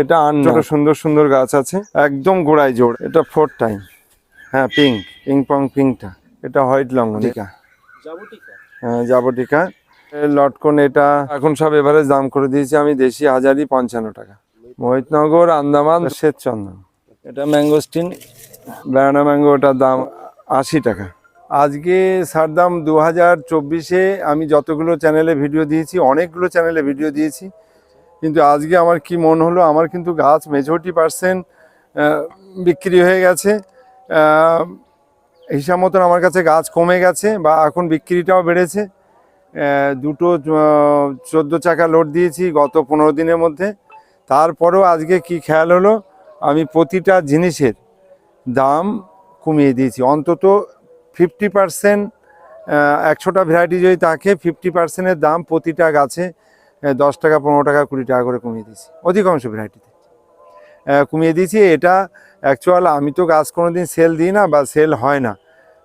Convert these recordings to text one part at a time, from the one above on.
এটা আন ছোট সুন্দর সুন্দর গাছ আছে। একদম গোড়ায় জোড়। এটা ফোর টাইম। হ্যাঁ পিঙ্ক। পিং পং পিঙ্কটা। এটা হোয়াইট লঙ্গনিকা হ্যাঁ জাবটিকা। এ লটকন এটা। এখন সব এভারেজ দাম করে দিয়েছি আমি দেশি হাজারি পঞ্চান্ন টাকা। মোহিতনগর আন্দামান শ্বেত চন্দন এটা ম্যাঙ্গোস্টিন। ব্যানানা ম্যাঙ্গো ওটার দাম আশি টাকা। আজকে সার দাম দু হাজার চব্বিশে আমি যতগুলো চ্যানেলে ভিডিও দিয়েছি অনেকগুলো চ্যানেলে ভিডিও দিয়েছি। কিন্তু আজকে আমার কি মন হলো? আমার কিন্তু গাছ মেজরিটি পার্সেন্ট বিক্রি হয়ে গেছে। হিসাব মতন আমার কাছে গাছ কমে গেছে বা এখন বিক্রিটাও বেড়েছে। দুটো চোদ্দ চাকা লোড দিয়েছি গত পনেরো দিনের মধ্যে। তারপরেও আজকে কি খেয়াল হলো? আমি প্রতিটা জিনিসের দাম কমিয়ে দিয়েছি। অন্তত ফিফটি পার্সেন্ট একশোটা ভ্যারাইটি যদি থাকে ফিফটি পার্সেন্টের দাম প্রতিটা গাছে দশ টাকা পনেরো টাকা কুড়ি টাকা করে কমিয়ে দিয়েছি। অধিকাংশ ভ্যারাইটিতে কমিয়ে দিয়েছি এটা অ্যাকচুয়াল আমি তো গাছ কোনো দিন সেল দিই না বা সেল হয় না।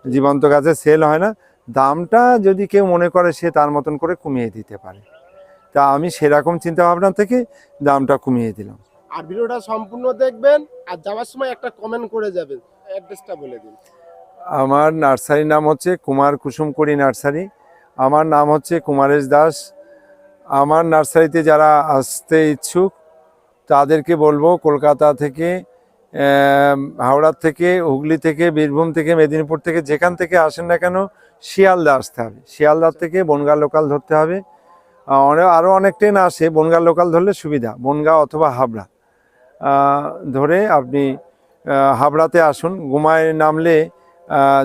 জীবন্ত গাছে সেল হয় না। দামটা যদি কেউ মনে করে সে তার মতন করে কমিয়ে দিতে পারে। তা আমি সেরকম চিন্তা ভাবনা থেকে দামটা কমিয়ে দিলাম। আর ভিডিওটা সম্পূর্ণ দেখবেন আর যাওয়ার সময় একটা কমেন্ট করে যাবেন। অ্যাড্রেসটা বলে দিন। আমার নার্সারির নাম হচ্ছে কুমার কুসুমকড়ি নার্সারি। আমার নাম হচ্ছে কুমারেশ দাস। আমার নার্সারিতে যারা আসতে ইচ্ছুক, তাদেরকে বলব কলকাতা থেকে হাওড়ার থেকে, হুগলি থেকে, বীরভূম থেকে, মেদিনীপুর থেকে, যেখান থেকে আসেন না কেন, শিয়ালদা আসতে হবে। শিয়ালদার থেকে বনগাঁ লোকাল ধরতে হবে। অনেক আরও অনেক ট্রেন আসে, বনগাঁ লোকাল ধরলে সুবিধা, বনগাঁ অথবা হাবড়া। ধরে আপনি হাবড়াতে আসুন, গুমায় নামলে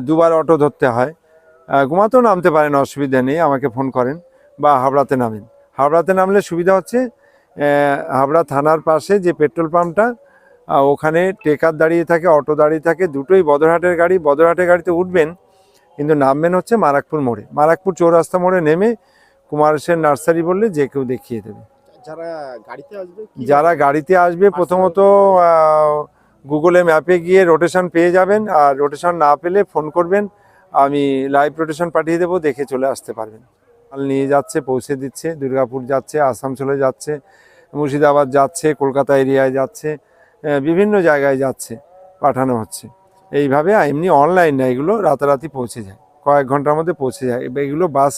দুবার অটো ধরতে হয়। গুমাতেও নামতে পারেন, অসুবিধা নেই, আমাকে ফোন করেন বা হাবড়াতে নামেন। হাবড়াতে নামলে সুবিধা হচ্ছে হাবড়া থানার পাশে যে পেট্রোল পাম্পটা ওখানে টেকার দাঁড়িয়ে থাকে অটো দাঁড়িয়ে থাকে দুটোই বদরহাটের গাড়ি বদরহাটের গাড়িতে উঠবেন কিন্তু নামবেন হচ্ছে মারাকপুর মোড়ে। মারাকপুর চৌরাস্তা মোড়ে নেমে কুমারেশের নার্সারি বললে যে কেউ দেখিয়ে দেবে। যারা গাড়িতে আসবে যারা গাড়িতে আসবে প্রথমত গুগলে ম্যাপে গিয়ে রোটেশন পেয়ে যাবেন আর রোটেশন না পেলে ফোন করবেন আমি লাইভ রোটেশন পাঠিয়ে দেবো দেখে চলে আসতে পারবেন। মাল নিয়ে যাচ্ছে পৌঁছে দিচ্ছে দুর্গাপুর যাচ্ছে আসানসোলে যাচ্ছে মুর্শিদাবাদ যাচ্ছে কলকাতা এরিয়ায় যাচ্ছে বিভিন্ন জায়গায় যাচ্ছে পাঠানো হচ্ছে। এইভাবে এমনি অনলাইন না এগুলো রাতারাতি পৌঁছে যায় কয়েক ঘণ্টার মধ্যে পৌঁছে যায়। এগুলো বাস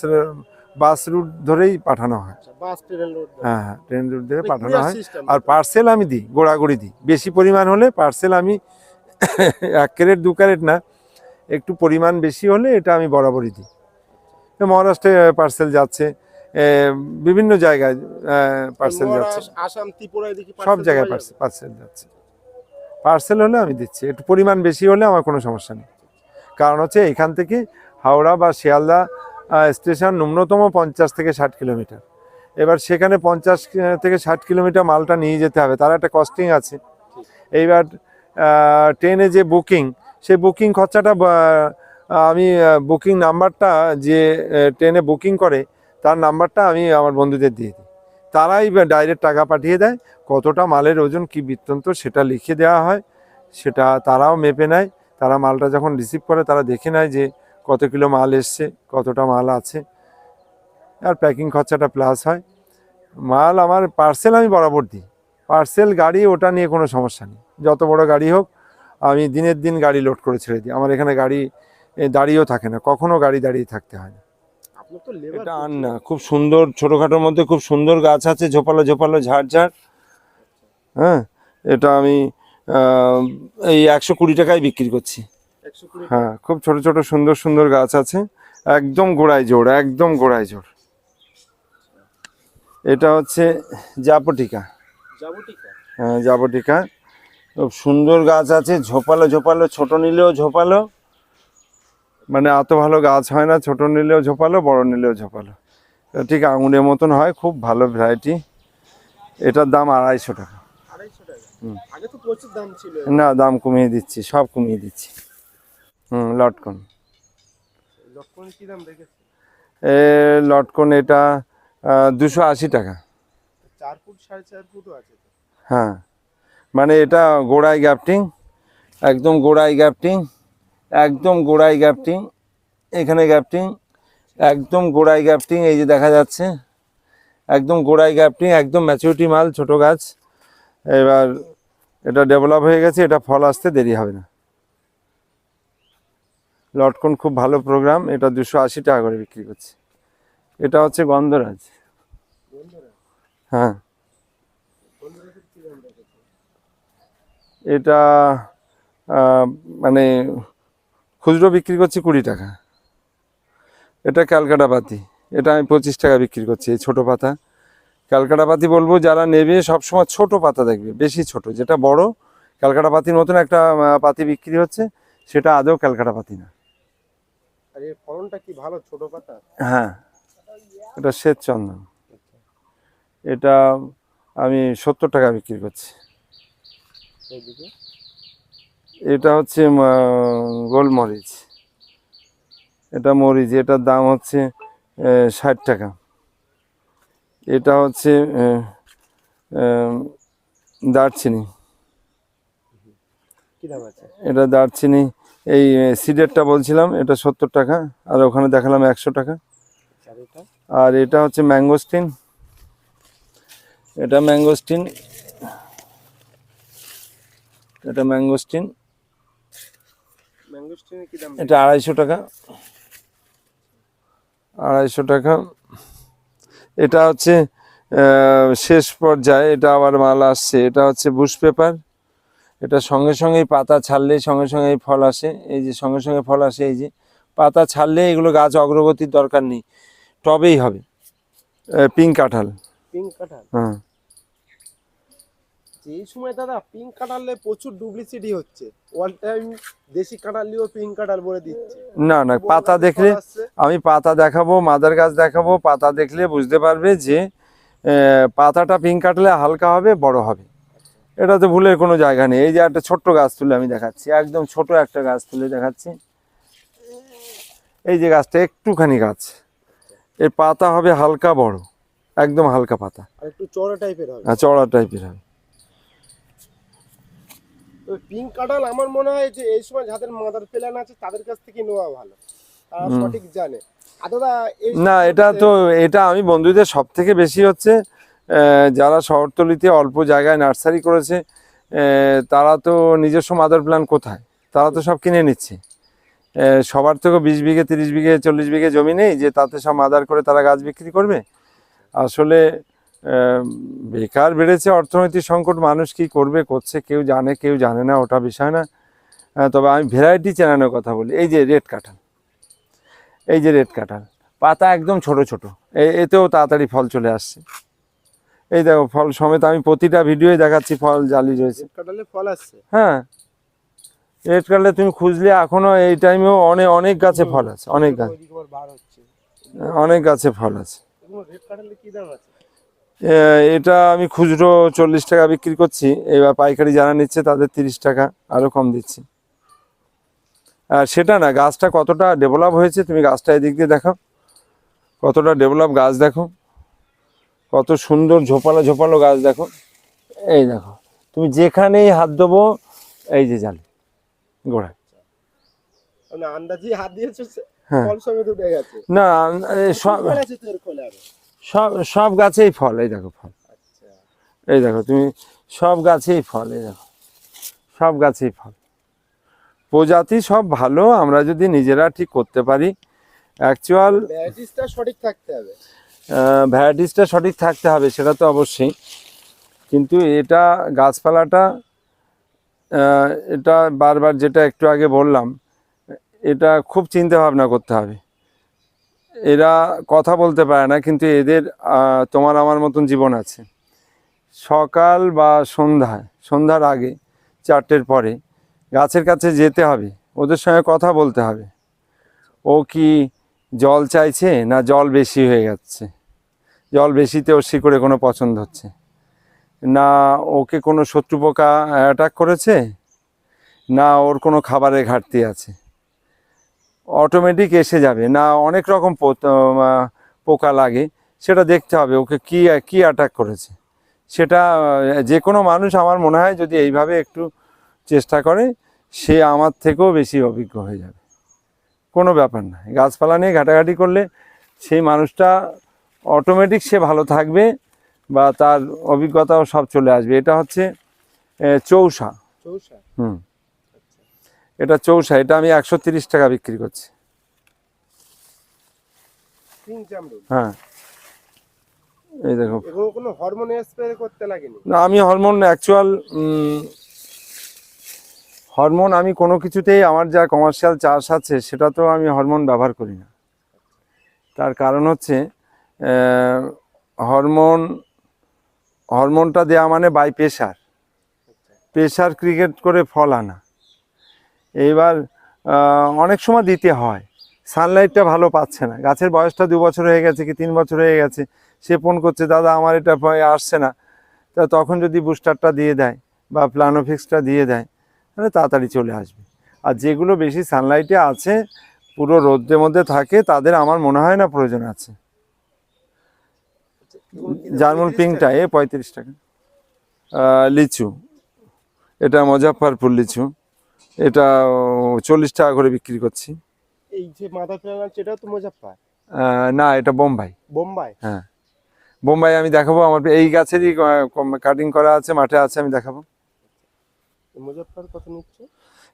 বাস রুট ধরেই পাঠানো হয়। লোড হ্যাঁ হ্যাঁ ট্রেন রুট ধরে পাঠানো হয়। আর পার্সেল আমি দিই গোড়াগড়ি দিই। বেশি পরিমাণ হলে পার্সেল আমি এক ক্যারেট দু ক্যারেট না একটু পরিমাণ বেশি হলে এটা আমি বরাবরই দিই। মহারাষ্ট্রে পার্সেল যাচ্ছে। বিভিন্ন জায়গায় পার্সেল যাচ্ছে। আসাম ত্রিপুরা সব জায়গায় পার্সেল যাচ্ছে। পার্সেল হলে আমি দিচ্ছি। একটু পরিমাণ বেশি হলে আমার কোনো সমস্যা নেই। কারণ হচ্ছে এখান থেকে হাওড়া বা শিয়ালদা স্টেশন ন্যূনতম পঞ্চাশ থেকে ষাট কিলোমিটার। এবার সেখানে পঞ্চাশ থেকে ষাট কিলোমিটার মালটা নিয়ে যেতে হবে। তার একটা কস্টিং আছে। এইবার ট্রেনে যে বুকিং সেই বুকিং খরচাটা আমি বুকিং নাম্বারটা যে ট্রেনে বুকিং করে, তার নাম্বারটা আমি আমার বন্ধুদের দিয়ে দিই। তারাই ডাইরেক্ট টাকা পাঠিয়ে দেয়, কতটা মালের ওজন, কি বৃত্তান্ত, সেটা লিখে দেওয়া হয়, সেটা তারাও মেপে নেয়। তারা মালটা যখন রিসিভ করে, তারা দেখে নেয় যে, কত কিলো মাল এসছে, কতটা মাল আছে। আর প্যাকিং খরচাটা প্লাস হয়। মাল আমার পার্সেল আমি বরাবর দিই। পার্সেল গাড়ি, ওটা নিয়ে কোনো সমস্যা নেই। যত বড় গাড়ি হোক, আমি দিনের দিন গাড়ি লোড করে ছেড়ে দিই। আমার এখানে গাড়ি দাঁড়িয়েও থাকে না কখনো গাড়ি দাঁড়িয়ে থাকতে হয় না। এটা আন না খুব সুন্দর ছোটোখাটোর মধ্যে খুব সুন্দর গাছ আছে ঝোপালো ঝোপালো ঝাড় ঝাড়। হ্যাঁ এটা আমি এই একশো কুড়ি টাকায় বিক্রি করছি। হ্যাঁ খুব ছোট ছোট সুন্দর সুন্দর গাছ আছে একদম গোড়ায় জোড় একদম গোড়ায় জোড়। এটা হচ্ছে জাপটিকা? হ্যাঁ জাপটিকা। খুব সুন্দর গাছ আছে ঝোপালো ঝোপালো ছোট নিলেও ঝোপালো। মানে এত ভালো গাছ হয় না ছোট নিলেও ঝোপালো বড় নিলেও ঝোপালো। ঠিক আঙুরের মতন হয় খুব ভালো ভ্যারাইটি এটার দাম আড়াইশো টাকা। না দাম কমিয়ে দিচ্ছি সব কমিয়ে দিচ্ছি। হুম লটকন। এ লটকন এটা দুশো আশি টাকা। হ্যাঁ। মানে এটা গোড়ায় গ্যাপটিং একদম গোড়ায় গ্যাপটিং। একদম গোড়ায় গ্যাপটিং, এখানে গ্যাপটিং, একদম গোড়ায় গ্যাপটিং, এই যে দেখা যাচ্ছে। একদম গোড়ায় গ্যাপটিং, একদম ম্যাচুরিটি মাল, ছোট গাছ। এবার এটা ডেভেলপ হয়ে গেছে, এটা ফল আসতে দেরি হবে না। লটকন খুব ভালো প্রোগ্রাম এটা দুশো আশি টাকা করে বিক্রি করছে। এটা হচ্ছে গন্ধরাজ। হ্যাঁ। এটা মানে খুচরো বিক্রি করছি কুড়ি টাকা। এটা ক্যালকাটা পাতি এটা আমি পঁচিশ টাকা বিক্রি করছি এই ছোটো পাতা। ক্যালকাটা পাতি বলব যারা নেবে সবসময় ছোট পাতা দেখবে বেশি ছোট। যেটা বড় ক্যালকাটা পাতির মতন একটা পাতি বিক্রি হচ্ছে সেটা আদৌ ক্যালকাটা পাতি না। ফলনটা কি ভালো ছোট পাতা? হ্যাঁ এটা শ্বেত চন্দন এটা আমি সত্তর টাকা বিক্রি করছি। এটা হচ্ছে গোলমরিচ। এটা মরিচ এটার দাম হচ্ছে ষাট টাকা। এটা হচ্ছে দারচিনি। এটা দারচিনি এই সিডেরটা বলছিলাম এটা সত্তর টাকা আর ওখানে দেখালাম একশো টাকা। আর এটা হচ্ছে ম্যাঙ্গোস্টিন। এটা ম্যাঙ্গোস্টিন। এটা ম্যাঙ্গোস্টিন। এটা আড়াইশো টাকা। আড়াইশো টাকা। এটা হচ্ছে শেষ পর্যায়ে এটা আবার মাল আসছে। এটা হচ্ছে বুশ পেপার। এটা সঙ্গে সঙ্গেই পাতা ছাড়লে সঙ্গে সঙ্গে এই ফল আসে। এই যে সঙ্গে সঙ্গে ফল আসে এই যে পাতা ছাড়লে এগুলো গাছ অগ্রগতির দরকার নেই। টবেই হবে। পিঙ্ক কাঁঠাল। পিঙ্ক কাঁঠাল? হ্যাঁ। যে এই সময় দাদা পিঙ্ক কাঁঠালে প্রচুর ডুপ্লিসিটি হচ্ছে। ওয়ান টাইম দেশি কাঁঠাল নিয়েও পিঙ্ক কাঁঠাল বলে দিচ্ছে। না না পাতা দেখলে আমি পাতা দেখাবো মাদার গাছ দেখাবো পাতা দেখলে বুঝতে পারবে যে পাতাটা পিঙ্ক কাটলে হালকা হবে বড় হবে। এটা তো ভুলের কোনো জায়গা নেই। এই যে একটা ছোট্ট গাছ তুলে আমি দেখাচ্ছি একদম ছোট একটা গাছ তুলে দেখাচ্ছি। এই যে গাছটা একটুখানি গাছ এর পাতা হবে হালকা বড় একদম হালকা পাতা। আর একটু চড়া টাইপের হবে। আর চড়া টাইপের হবে। ওই পিঙ্ক কাঁঠাল আমার মনে হয় যে এই সময় যাদের মাদার প্ল্যান আছে তাদের কাছ থেকে নেওয়া ভালো। তারা সঠিক জানে। না এটা তো এটা আমি বন্ধুদের সব থেকে বেশি হচ্ছে যারা শহরতলিতে অল্প জায়গায় নার্সারি করেছে তারা তো নিজস্ব মাদার প্ল্যান কোথায়? তারা তো সব কিনে নিচ্ছে। সবার থেকে বিশ বিঘে তিরিশ বিঘে চল্লিশ বিঘে জমি নেই যে তাতে সব মাদার করে তারা গাছ বিক্রি করবে? আসলে বেকার বেড়েছে অর্থনৈতিক সংকট মানুষ কি করবে করছে কেউ জানে কেউ জানে না ওটা বিষয় না। তবে আমি ভ্যারাইটি চেনানোর কথা বলি এই যে রেড কাঁঠাল এই যে রেড কাঁঠাল পাতা একদম ছোট ছোট এতেও তাড়াতাড়ি ফল চলে আসছে। এই দেখো ফল সমেত আমি প্রতিটা ভিডিওই দেখাচ্ছি ফল জালি রয়েছে। ফল আসছে? হ্যাঁ রেড কালারে তুমি খুঁজলে এখনও এই টাইমেও অনেক অনেক গাছে ফল আছে অনেক গাছ। অনেক গাছে ফল আছে। রেড কাঁঠালে কি দাম আছে? এটা আমি খুচরো চল্লিশ টাকা বিক্রি করছি। এবার পাইকারি যারা নিচ্ছে তাদের তিরিশ টাকা আরও কম দিচ্ছি। আর সেটা না গাছটা কতটা ডেভেলপ হয়েছে তুমি গাছটা এদিক দিয়ে দেখো কতটা ডেভেলপ গাছ দেখো। কত সুন্দর ঝোপালো ঝোপালো গাছ দেখো। এই দেখো তুমি যেখানেই হাত দেবো এই যে জালি গোড়ায়। আন্দাজি হাত দিয়েছে হ্যাঁ। না সব সব গাছেই ফল এই দেখো ফল। আচ্ছা এই দেখো তুমি সব গাছেই ফল এই দেখো। সব গাছেই ফল। প্রজাতি সব ভালো আমরা যদি নিজেরা ঠিক করতে পারি। অ্যাকচুয়াল ভ্যারাইটিসটা সঠিক থাকতে হবে। ভ্যারাইটিসটা সঠিক থাকতে হবে সেটা তো অবশ্যই। কিন্তু এটা গাছপালাটা এটা বারবার যেটা একটু আগে বললাম এটা খুব চিন্তা ভাবনা করতে হবে। এরা কথা বলতে পারে না, কিন্তু এদের তোমার আমার মতন জীবন আছে। সকাল বা সন্ধ্যায় সন্ধ্যার আগে, চারটের পরে গাছের কাছে যেতে হবে, ওদের সঙ্গে কথা বলতে হবে। ও কি জল চাইছে না জল বেশি হয়ে যাচ্ছে? জল বেশিতে ওর শিকড়ে কোনো পছন্দ হচ্ছে? না ওকে কোনো শত্রু পোকা অ্যাটাক করেছে? না ওর কোনো খাবারের ঘাটতি আছে? অটোমেটিক এসে যাবে। না অনেক রকম পোকা লাগে সেটা দেখতে হবে ওকে কি কি অ্যাটাক করেছে। সেটা যে কোনো মানুষ আমার মনে হয় যদি এইভাবে একটু চেষ্টা করে সে আমার থেকেও বেশি অভিজ্ঞ হয়ে যাবে। কোনো ব্যাপার না গাছপালা নিয়ে ঘাটাঘাটি করলে সেই মানুষটা অটোমেটিক সে ভালো থাকবে বা তার অভিজ্ঞতাও সব চলে আসবে। এটা হচ্ছে চৌসা। চৌষা হুম। এটা চৌসা এটা আমি একশো তিরিশ টাকা বিক্রি করছি। হ্যাঁ। এই দেখো। এগুলো কোনো হরমোন স্প্রে করতে লাগেনি? না আমি হরমোন অ্যাকচুয়াল হরমোন আমি কোনো কিছুতেই আমার যা কমার্শিয়াল চাষ আছে সেটা তো আমি হরমোন ব্যবহার করি না। তার কারণ হচ্ছে হরমোন হরমোনটা দেওয়া মানে বাই প্রেশার প্রেশার ক্রিকেট করে ফল আনা। এইবার অনেক সময় দিতে হয়। সানলাইটটা ভালো পাচ্ছে না। গাছের বয়সটা দু বছর হয়ে গেছে কি তিন বছর হয়ে গেছে? সে ফোন করছে, দাদা, আমার এটা আসছে না। তা তখন যদি বুস্টারটা দিয়ে দেয় বা প্লানোফিক্সটা দিয়ে দেয়, তাহলে তাড়াতাড়ি চলে আসবে। আর যেগুলো বেশি সানলাইটে আছে, পুরো রোদ্রের মধ্যে থাকে, তাদের আমার মনে হয় না প্রয়োজন আছে। জার্মুল পিঙ্কটা এ পঁয়ত্রিশ টাকা। লিচু। এটা মজাফরপুর লিচু। এটা চল্লিশ টাকা করে বিক্রি করছি। এই যে মাথা তো মুজাফফর? না এটা বোম্বাই। বোম্বাই? হ্যাঁ। বোম্বাই আমি দেখাবো আমার এই গাছেরই কাটিং করা আছে মাঠে আছে আমি দেখাবো। মুজাফফর কত নিচ্ছে?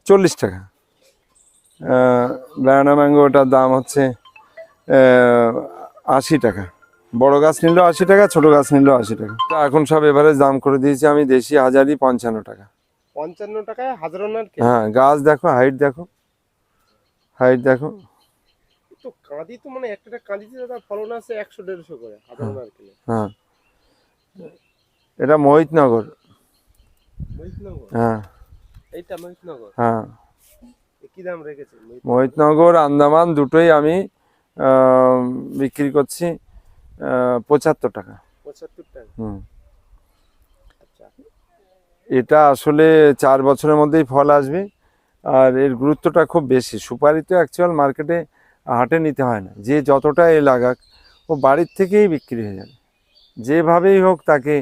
চল্লিশ টাকা। ব্যানানা ম্যাঙ্গোটার দাম হচ্ছে আশি টাকা। বড় গাছ নিল আশি টাকা ছোট গাছ নিল আশি টাকা। তো এখন সব এভারেজ দাম করে দিয়েছি আমি দেশি হাজারি পঞ্চান্ন টাকা। পঞ্চান্ন টাকায় হাজারো হ্যাঁ গাছ দেখো হাইট দেখো। হাইট দেখো। তো কাঁদি তো মানে একটা কাঁদিতে তার ফলন আছে একশো দেড়শো করে হাজারো নারকেলে। হ্যাঁ। এটা মোহিতনগর। মহিতনগর? হ্যাঁ। এইটা মহিতনগর? হ্যাঁ। কি দাম রেখেছে? মহিত- মোহিতনগর আন্দামান দুটোই আমি বিক্রি করছি পঁচাত্তর টাকা। পঁচাত্তর টাকা। হুম। এটা আসলে চার বছরের মধ্যেই ফল আসবে। আর এর গুরুত্বটা খুব বেশি। সুপারি তো অ্যাকচুয়াল মার্কেটে হাটে নিতে হয় না। যে যতটা এ লাগাক, ও বাড়ির থেকেই বিক্রি হয়ে যাবে। যেভাবেই হোক তাকে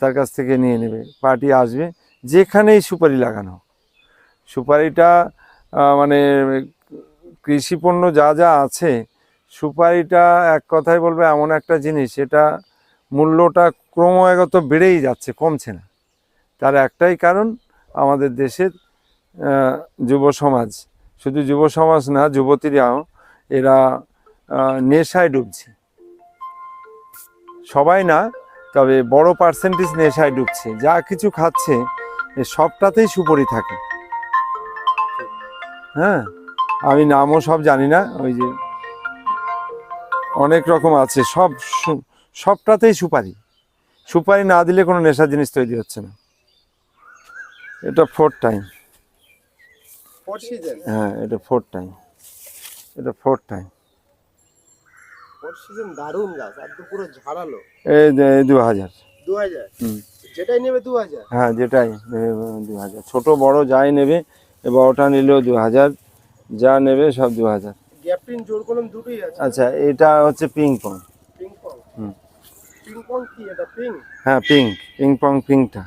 তার কাছ থেকে নিয়ে নেবে। পার্টি আসবে, যেখানেই সুপারি লাগানো হোক। সুপারিটা মানে কৃষি পণ্য যা যা আছে, সুপারিটা এক কথায় বলবে এমন একটা জিনিস এটা মূল্যটা ক্রমাগত বেড়েই যাচ্ছে, কমছে না। তার একটাই কারণ আমাদের দেশের যুব সমাজ। শুধু যুব সমাজ না, যুবতীরাও এরা নেশায় ডুবছে। সবাই না, তবে বড় পার্সেন্টেজ নেশায় ডুবছে। যা কিছু খাচ্ছে সবটাতেই সুপরি থাকে। হ্যাঁ আমি নামও সব জানি না, ওই যে অনেক রকম আছে, সব সবটাতেই সুপারি। সুপারি না দিলে কোনো নেশার জিনিস তৈরি হচ্ছে না। এটা ফোর টাইম হ্যাঁ এটা ফোর টাইম এটা ফোর টাইম ফোর গাছ আর পুরো ঝাড়ালো। এই দু হাজার দু হাজার যেটাই নেবে দু হাজার হ্যাঁ যেটাই দু হাজার ছোটো বড় যাই নেবে বড়টা নিলেও দু হাজার যা নেবে সব দু হাজার গ্যাপটিন জোর কলম দুটোই আছে। আচ্ছা এটা হচ্ছে পিং পং পিং পং হুম। পিং পং কি? এটা পিং হ্যাঁ পিং পং পিঙ্কটা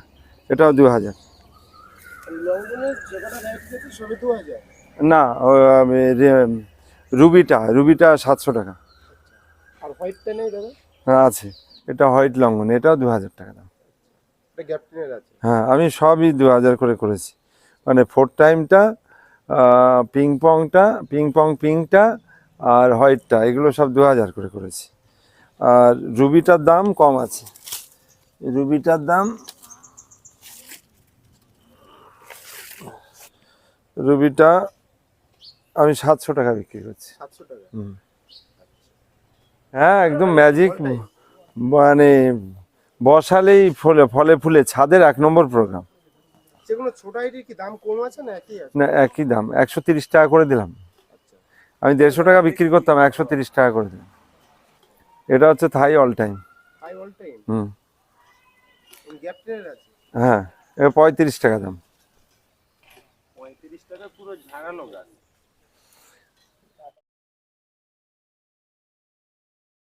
এটাও দু হাজার লন্ডনের যেখানে রেট দিয়েছে সবই দু হাজার না রুবিটা রুবিটা সাতশো টাকা। আর হোয়াইটটা নেই দাদা? হ্যাঁ আছে। এটা হোয়াইট লঙ্ঘন এটাও দু হাজার টাকা দাম। হ্যাঁ আমি সবই দু হাজার করে করেছি। মানে ফোর টাইমটা পিং পংটা পিং পং পিংটা আর হোয়াইটটা এগুলো সব দু হাজার করে করেছি। আর রুবিটার দাম কম আছে। রুবিটার দাম রুবিটা আমি সাতশো টাকা বিক্রি করছি। সাতশো হ্যাঁ একদম ম্যাজিক মানে বসালেই ফলে ফলে ফুলে ছাদের এক নম্বর প্রোগ্রাম না একই দাম একশো তিরিশ টাকা করে দিলাম। আচ্ছা। আমি দেড়শো টাকা বিক্রি করতাম একশো তিরিশ টাকা করে দিলাম। এটা হচ্ছে থাই অল টাইম হুম। হ্যাঁ পঁয়ত্রিশ টাকা দাম। পুরো ঝাড়ালো গাছ।